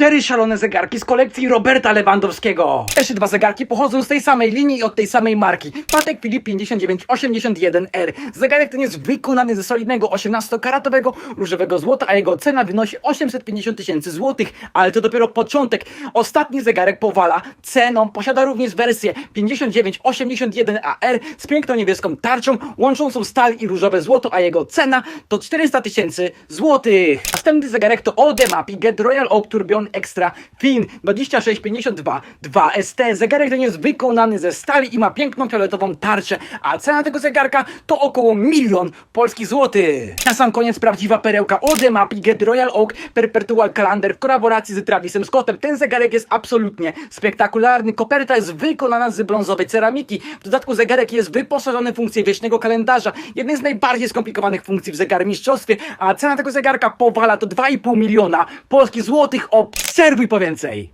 Cztery szalone zegarki z kolekcji Roberta Lewandowskiego. Jeszcze dwa zegarki pochodzą z tej samej linii i od tej samej marki. Patek Philippe 5981R. Zegarek ten jest wykonany ze solidnego 18-karatowego różowego złota, a jego cena wynosi 850 tysięcy złotych, ale to dopiero początek. Ostatni zegarek powala ceną. Posiada również wersję 5981AR z piękną niebieską tarczą, łączącą stal i różowe złoto, a jego cena to 400 tysięcy złotych. Następny zegarek to Odemapi Get Royal Oak Extra Fin 2652 2ST. Zegarek ten jest wykonany ze stali i ma piękną fioletową tarczę, a cena tego zegarka to około milion polskich złotych. Na sam koniec prawdziwa perełka Odemapi Get Royal Oak Perpetual Calendar w kolaboracji z Travisem Scottem. Ten zegarek jest absolutnie spektakularny. Koperta jest wykonana z brązowej ceramiki. W dodatku zegarek jest wyposażony w funkcję wiecznego kalendarza. Jednej z najbardziej skomplikowanych funkcji w zegarmistrzostwie, a cena tego zegarka powala to 2,5 miliona polskich złotych. Obserwuj po więcej!